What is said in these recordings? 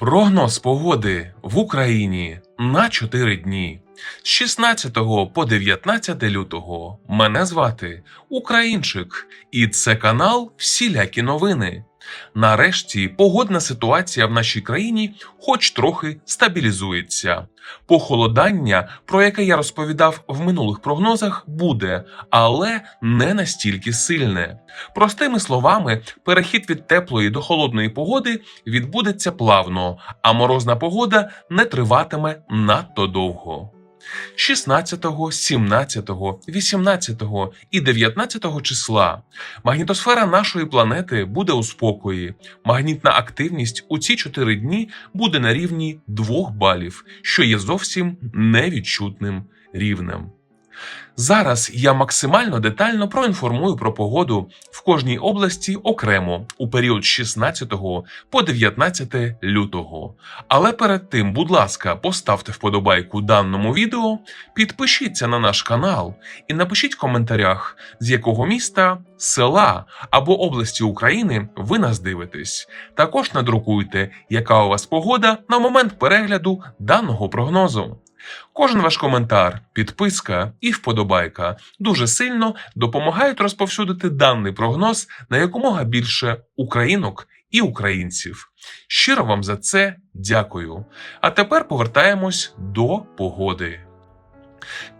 Прогноз погоди в Україні на 4 дні з 16 по 19 лютого. Мене звати Українчик, і це канал Всілякі новини. Нарешті погодна ситуація в нашій країні хоч трохи стабілізується. Похолодання, про яке я розповідав в минулих прогнозах, буде, але не настільки сильне. Простими словами, перехід від теплої до холодної погоди відбудеться плавно, а морозна погода не триватиме надто довго. 16, 17, 18 і 19 числа магнітосфера нашої планети буде у спокої. Магнітна активність у ці 4 дні буде на рівні 2 балів, що є зовсім невідчутним рівнем. Зараз я максимально детально проінформую про погоду в кожній області окремо у період з 16 по 19 лютого. Але перед тим, будь ласка, поставте вподобайку даному відео, підпишіться на наш канал і напишіть в коментарях, з якого міста, села або області України ви нас дивитесь. Також надрукуйте, яка у вас погода на момент перегляду даного прогнозу. Кожен ваш коментар, підписка і вподобайка дуже сильно допомагають розповсюдити даний прогноз на якомога більше українок і українців. Щиро вам за це дякую. А тепер повертаємось до погоди.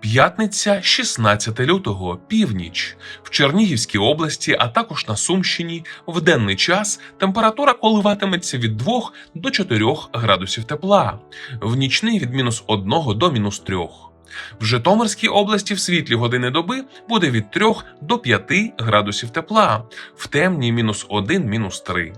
П'ятниця 16 лютого, північ. В Чернігівській області, а також на Сумщині, в денний час температура коливатиметься від 2 до 4 градусів тепла, в нічний від мінус 1 до мінус 3. В Житомирській області в світлі години доби буде від 3 до 5 градусів тепла, в темні мінус 1, мінус 3.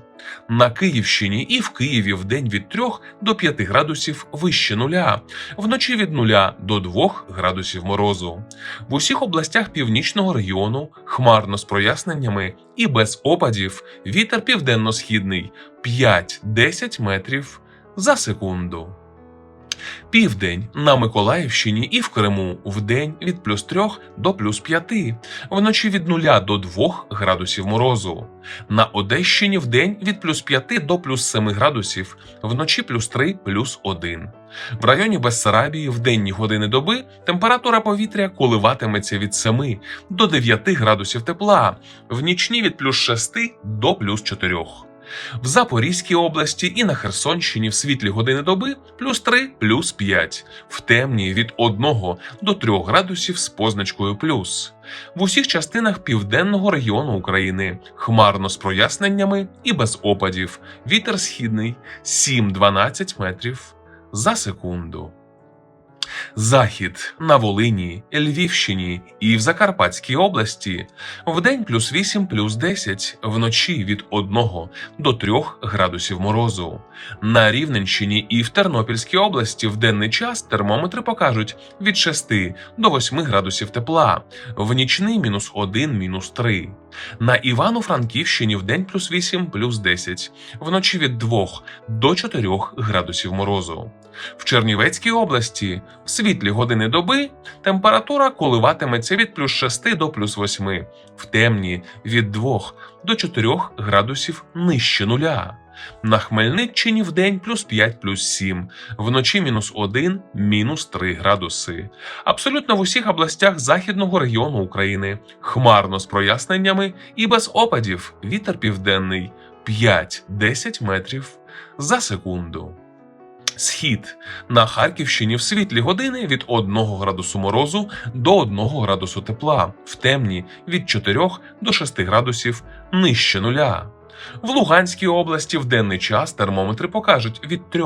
На Київщині і в Києві в день від 3 до 5 градусів вище нуля, вночі від 0 до 2 градусів морозу. В усіх областях північного регіону хмарно з проясненнями і без опадів вітер південно-східний 5-10 метрів за секунду. Південь на Миколаївщині і в Криму вдень від плюс 3 до плюс 5, вночі від 0 до 2 градусів морозу. На Одещині вдень від плюс 5 до плюс 7 градусів, вночі плюс 3 плюс 1. В районі Бессарабії в денні години доби температура повітря коливатиметься від 7 до 9 градусів тепла, в нічні від плюс 6 до плюс 4. В Запорізькій області і на Херсонщині в світлі години доби плюс 3, плюс 5, в темні від 1 до 3 градусів з позначкою плюс. В усіх частинах південного регіону України хмарно з проясненнями і без опадів. Вітер східний 7-12 метрів за секунду. Захід на Волині, Львівщині і в Закарпатській області вдень плюс 8 плюс 10, вночі від 1 до 3 градусів морозу. На Рівненщині і в Тернопільській області в денний час термометри покажуть від 6 до 8 градусів тепла, в нічний мінус 1 мінус 3. На Івано-Франківщині в день плюс 8 плюс 10, вночі від 2 до 4 градусів морозу. В Чернівецькій області в світлі години доби температура коливатиметься від плюс 6 до плюс 8, в темні від 2 до 4 градусів нижче нуля. На Хмельниччині в день плюс 5 плюс 7, вночі мінус 1, мінус 3 градуси. Абсолютно в усіх областях західного регіону України хмарно з проясненнями і без опадів вітер південний 5-10 метрів за секунду. Схід на Харківщині в світлі години від 1 градусу морозу до 1 градусу тепла, в темні від 4 до 6 градусів нижче нуля. В Луганській області в денний час термометри покажуть від 3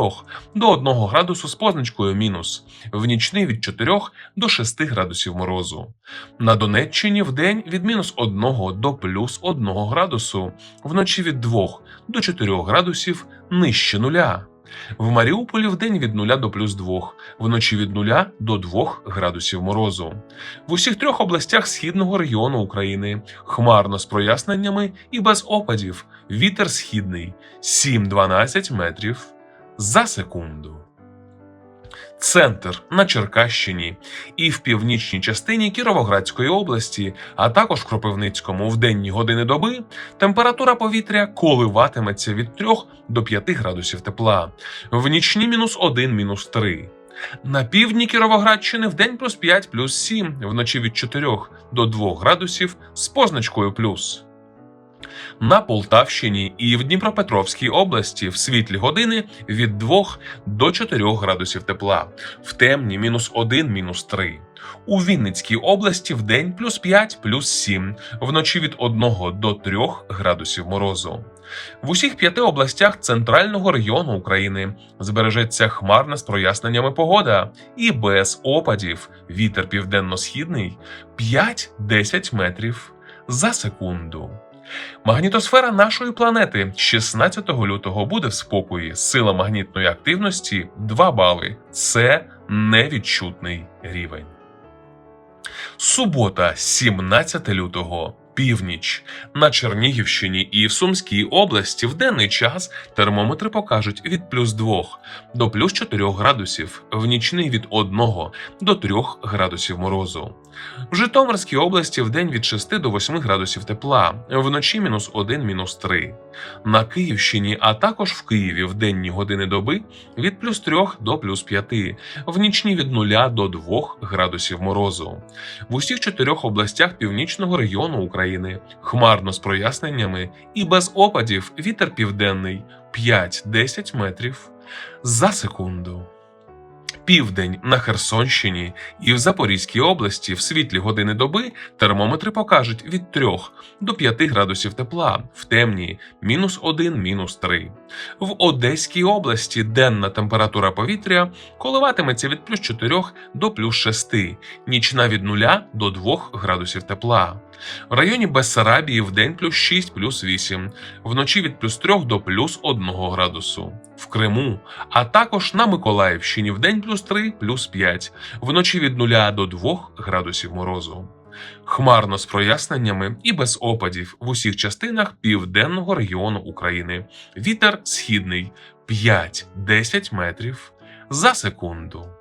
до 1 градусу з позначкою мінус, в нічний від 4 до 6 градусів морозу. На Донеччині в день від мінус 1 до плюс 1 градусу, вночі від 2 до 4 градусів нижче нуля. В Маріуполі вдень від 0 до плюс 2, вночі від 0 до 2 градусів морозу. В усіх трьох областях східного регіону України хмарно з проясненнями і без опадів. Вітер східний 7-12 метрів за секунду. Центр на Черкащині і в північній частині Кіровоградської області, а також Кропивницькому в денні години доби температура повітря коливатиметься від 3 до 5 градусів тепла, в нічні мінус 1, мінус 3. На півдні Кіровоградщини в день плюс 5, плюс 7, вночі від 4 до 2 градусів з позначкою плюс. На Полтавщині і в Дніпропетровській області в світлі години від 2 до 4 градусів тепла, в темні мінус 1, мінус 3. У Вінницькій області в день плюс 5, плюс 7, вночі від 1 до 3 градусів морозу. В усіх п'яти областях центрального регіону України збережеться хмарна з проясненнями погода і без опадів вітер південно-східний 5-10 метрів за секунду. Магнітосфера нашої планети 16 лютого буде в спокої. Сила магнітної активності 2 бали. Це невідчутний рівень. Субота, 17 лютого. Північ на Чернігівщині і в Сумській області в денний час термометри покажуть від плюс 2 до плюс 4 градусів, в нічний від 1 до 3 градусів морозу. В Житомирській області в день від 6 до 8 градусів тепла, вночі мінус 1, мінус 3. На Київщині, а також в Києві в денні години доби від плюс 3 до плюс 5, в нічні від 0 до 2 градусів морозу. В усіх чотирьох областях північного регіону України хмарно з проясненнями і без опадів вітер південний 5-10 метрів за секунду. Південь на Херсонщині і в Запорізькій області в світлі години доби термометри покажуть від 3 до 5 градусів тепла, в темні мінус 1, мінус 3. В Одеській області денна температура повітря коливатиметься від плюс 4 до плюс 6, нічна від 0 до 2 градусів тепла. В районі Бессарабії в день плюс 6, плюс 8, вночі від плюс 3 до плюс 1 градусу. В Криму, а також на Миколаївщині в день плюс 3, плюс 5, вночі від 0 до 2 градусів морозу. Хмарно з проясненнями і без опадів в усіх частинах південного регіону України. Вітер східний 5-10 метрів за секунду.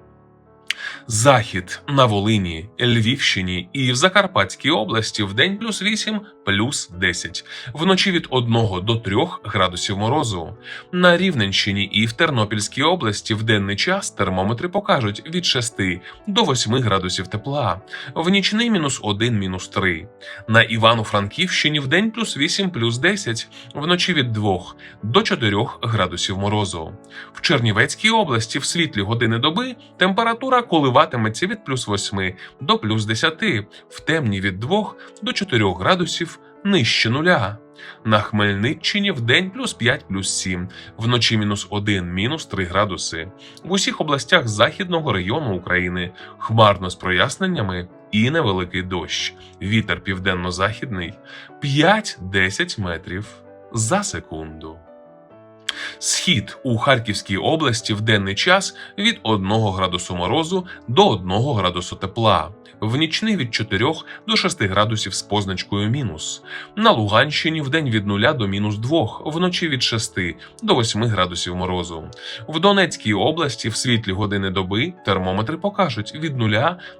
Захід на Волині, Львівщині і в Закарпатській області в день плюс 8, плюс 10, вночі від 1 до 3 градусів морозу. На Рівненщині і в Тернопільській області в денний час термометри покажуть від 6 до 8 градусів тепла, в нічний мінус 1, мінус 3. На Івано-Франківщині в день плюс 8, плюс 10, вночі від 2 до 4 градусів морозу. В Чернівецькій області в світлі години доби температура коливатиметься від плюс 8 до плюс 10, в темні від 2 до 4 градусів нижче нуля. На Хмельниччині в день плюс 5 плюс 7, вночі мінус 1 мінус 3 градуси. В усіх областях західного району України хмарно з проясненнями і невеликий дощ. Вітер південно-західний 5-10 метрів за секунду. Схід у Харківській області в денний час від 1 градусу морозу до 1 градусу тепла, в нічний від 4 до 6 градусів з позначкою мінус. На Луганщині в день від 0 до мінус 2, вночі від 6 до 8 градусів морозу. В Донецькій області в світлі години доби термометри покажуть від 0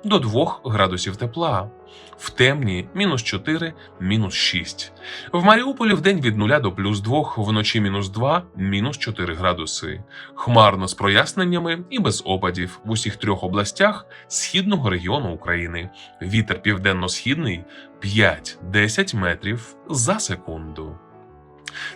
до 2 градусів тепла. В темні мінус 4, мінус 6. В Маріуполі в день від 0 до плюс 2, вночі мінус 2, мінус 4 градуси. Хмарно з проясненнями і без опадів в усіх трьох областях східного регіону України. Вітер південно-східний 5-10 метрів за секунду.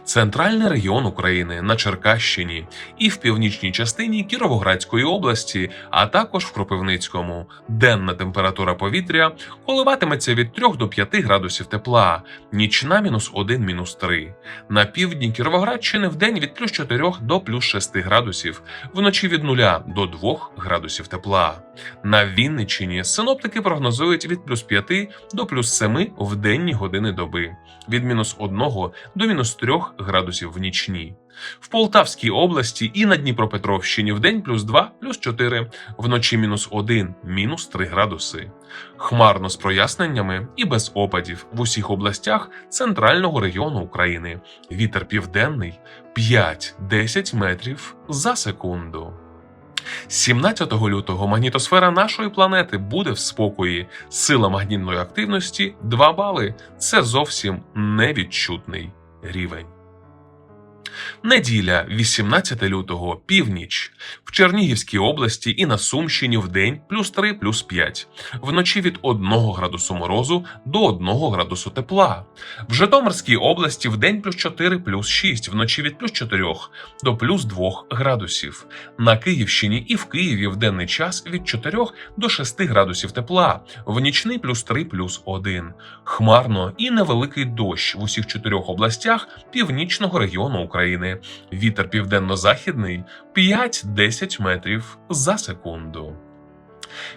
Центральний регіон України на Черкащині і в північній частині Кіровоградської області, а також в Кропивницькому. Денна температура повітря коливатиметься від 3 до 5 градусів тепла, нічна мінус 1, мінус 3. На півдні Кіровоградщини в день від плюс 4 до плюс 6 градусів, вночі від 0 до 2 градусів тепла. На Вінниччині синоптики прогнозують від плюс 5 до плюс 7 в денні години доби, від мінус 1 до мінус 3 градусів в нічні. В Полтавській області і на Дніпропетровщині в день плюс 2, плюс 4, вночі мінус 1, мінус 3 градуси. Хмарно з проясненнями і без опадів в усіх областях центрального регіону України. Вітер південний 5-10 метрів за секунду. 17 лютого магнітосфера нашої планети буде в спокої. Сила магнітної активності 2 бали. Це зовсім невідчутний рівень. Неділя, 18 лютого, північ. В Чернігівській області і на Сумщині в день плюс 3, плюс 5. Вночі від 1 градусу морозу до 1 градусу тепла. В Житомирській області в день плюс 4, плюс 6. Вночі від плюс 4 до плюс 2 градусів. На Київщині і в Києві в денний час від 4 до 6 градусів тепла. В нічний плюс 3, плюс 1. Хмарно і невеликий дощ в усіх чотирьох областях північного регіону України. Вітер південно-західний 5-10 метрів за секунду.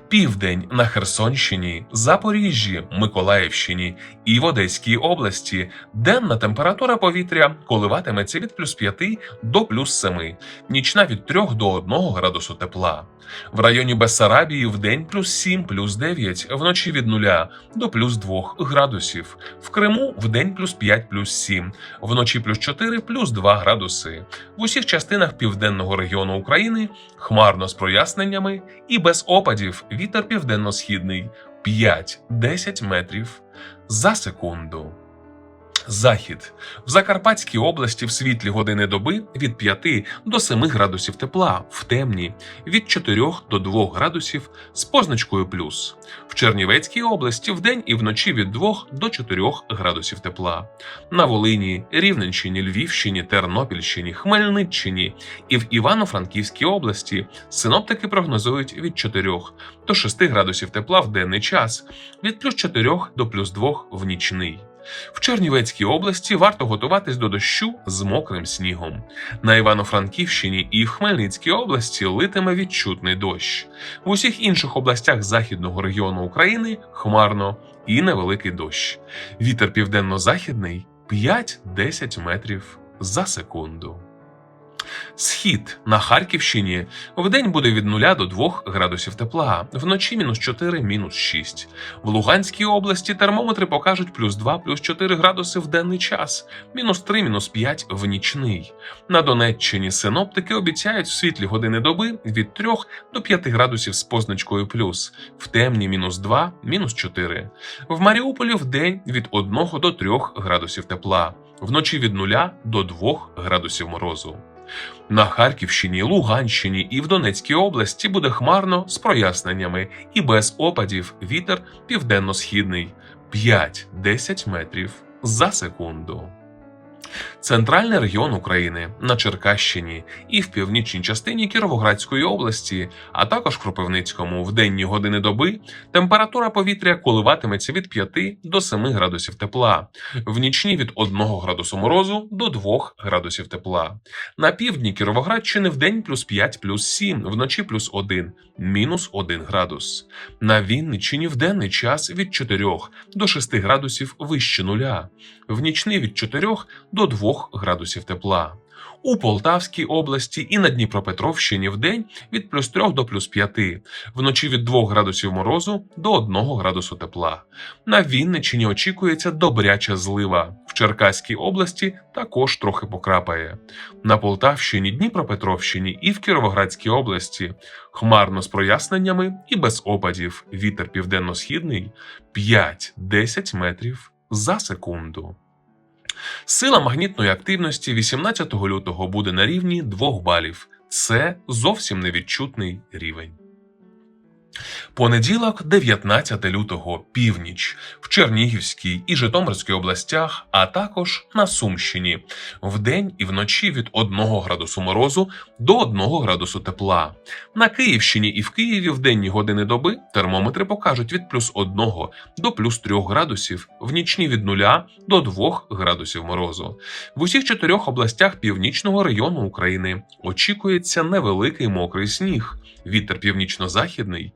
Південь на Херсонщині, Запоріжжі, Миколаївщині і в Одеській області. Денна температура повітря коливатиметься від плюс 5 до плюс 7, нічна від 3 до 1 градусу тепла. В районі Бессарабії в день плюс 7, плюс 9, вночі від 0 до плюс 2 градусів. В Криму в день плюс 5, плюс 7, вночі плюс 4, плюс 2 градуси. В усіх частинах південного регіону України хмарно з проясненнями і без опадів вітер південно-східний 5-10 метрів за секунду. Захід в Закарпатській області в світлі години доби від 5 до 7 градусів тепла, в темні від 4 до 2 градусів з позначкою плюс. В Чернівецькій області вдень і вночі від 2 до 4 градусів тепла. На Волині, Рівненщині, Львівщині, Тернопільщині, Хмельниччині і в Івано-Франківській області синоптики прогнозують від 4 до 6 градусів тепла в денний час, від плюс 4 до плюс 2 в нічний. В Чернівецькій області варто готуватись до дощу з мокрим снігом. На Івано-Франківщині і в Хмельницькій області литиме відчутний дощ. В усіх інших областях західного регіону України хмарно і невеликий дощ. Вітер південно-західний 5-10 метрів за секунду. Схід на Харківщині вдень буде від 0 до 2 градусів тепла, вночі мінус 4, мінус 6. В Луганській області термометри покажуть плюс 2, плюс 4 градуси в денний час, мінус 3, мінус 5 в нічний. На Донеччині синоптики обіцяють в світлі години доби від 3 до 5 градусів з позначкою плюс, в темні мінус 2, мінус 4. В Маріуполі вдень від 1 до 3 градусів тепла, вночі від 0 до 2 градусів морозу. На Харківщині, Луганщині і в Донецькій області буде хмарно з проясненнями і без опадів вітер південно-східний 5-10 метрів за секунду. Центральний регіон України на Черкащині і в північній частині Кіровоградської області, а також в Кропивницькому в денні години доби температура повітря коливатиметься від 5 до 7 градусів тепла, в нічні від 1 градусу морозу до 2 градусів тепла. На півдні Кіровоградщини в день плюс 5, плюс 7, вночі плюс 1, мінус 1 градус. На Вінниччині в денний час від 4 до 6 градусів вище нуля, в нічний від 4 до 2 градусів тепла. У Полтавській області і на Дніпропетровщині в день від плюс 3 до плюс 5, вночі від 2 градусів морозу до 1 градусу тепла. На Вінниччині очікується добряча злива. В Черкаській області також трохи покрапає. На Полтавщині, Дніпропетровщині і в Кіровоградській області хмарно з проясненнями і без опадів. Вітер південно-східний 5-10 метрів за секунду. Сила магнітної активності 18 лютого буде на рівні 2 балів. Це зовсім невідчутний рівень. Понеділок, 19 лютого, північ в Чернігівській і Житомирській областях, а також на Сумщині, вдень і вночі від 1 градусу морозу до 1 градусу тепла. На Київщині і в Києві в денні години доби термометри покажуть від плюс 1 до плюс 3 градусів, в нічні від 0 до 2 градусів морозу. В усіх чотирьох областях північного району України очікується невеликий мокрий сніг. Вітер північно-західний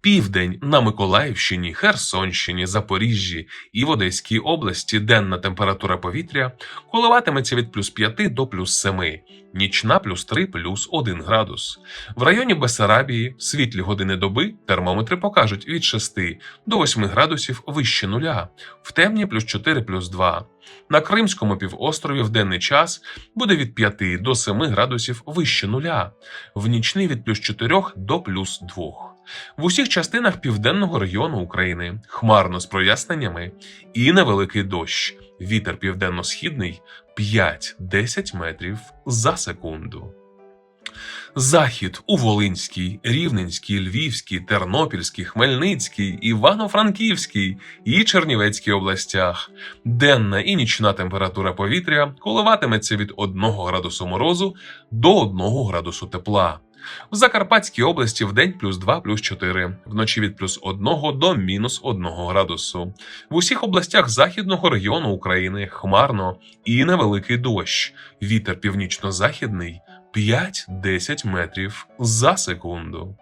Південь на Миколаївщині, Херсонщині, Запоріжжі і в Одеській області денна температура повітря коливатиметься від плюс 5 до плюс 7, нічна плюс 3 плюс 1 градус. В районі Бесарабії світлі години доби термометри покажуть від 6 до 8 градусів вище нуля, в темні плюс 4 плюс 2. На Кримському півострові в денний час буде від 5 до 7 градусів вище нуля, в нічний від плюс 4 до плюс 2. В усіх частинах південного регіону України хмарно з проясненнями і невеликий дощ. Вітер південно-східний 5-10 метрів за секунду. Захід у Волинській, Рівненській, Львівській, Тернопільській, Хмельницькій, Івано-Франківській і Чернівецькій областях. Денна і нічна температура повітря коливатиметься від 1 градусу морозу до 1 градусу тепла. В Закарпатській області в день плюс 2, плюс 4, вночі від плюс 1 до мінус 1 градусу. В усіх областях західного регіону України хмарно і невеликий дощ. Вітер північно-західний 5-10 метрів за секунду.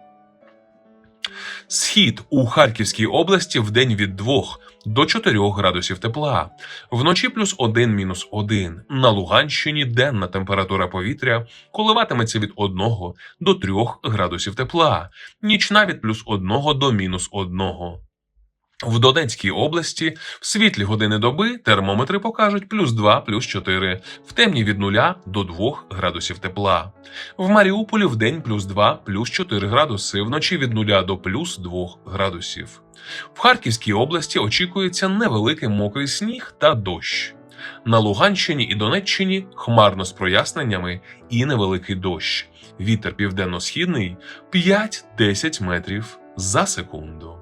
Схід у Харківській області в день від 2 до 4 градусів тепла, вночі плюс 1 мінус 1. На Луганщині денна температура повітря коливатиметься від 1 до 3 градусів тепла, нічна від плюс 1 до мінус 1. В Донецькій області в світлі години доби термометри покажуть плюс 2, плюс 4, в темні від 0 до 2 градусів тепла. В Маріуполі в день плюс 2, плюс 4 градуси, вночі від 0 до плюс 2 градусів. В Харківській області очікується невеликий мокрий сніг та дощ. На Луганщині і Донеччині хмарно з проясненнями і невеликий дощ. Вітер південно-східний 5-10 метрів за секунду.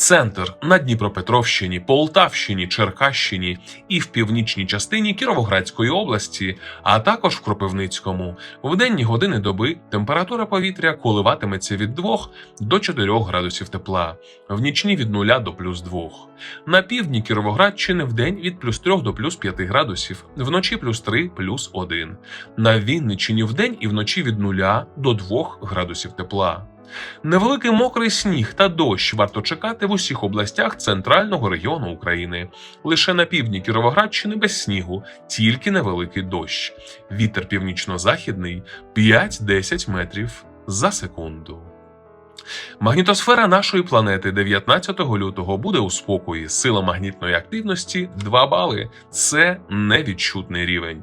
Центр на Дніпропетровщині, Полтавщині, Черкащині і в північній частині Кіровоградської області, а також в Кропивницькому. В денні години доби температура повітря коливатиметься від 2 до 4 градусів тепла, в нічні від 0 до плюс 2. На півдні Кіровоградщини в день від плюс 3 до плюс 5 градусів, вночі плюс 3 плюс 1. На Вінниччині в день і вночі від 0 до 2 градусів тепла. Невеликий мокрий сніг та дощ варто чекати в усіх областях центрального регіону України. Лише на півдні Кіровоградщини без снігу, тільки невеликий дощ. Вітер північно-західний 5-10 метрів за секунду. Магнітосфера нашої планети 19 лютого буде у спокої. Сила магнітної активності 2 бали. Це невідчутний рівень.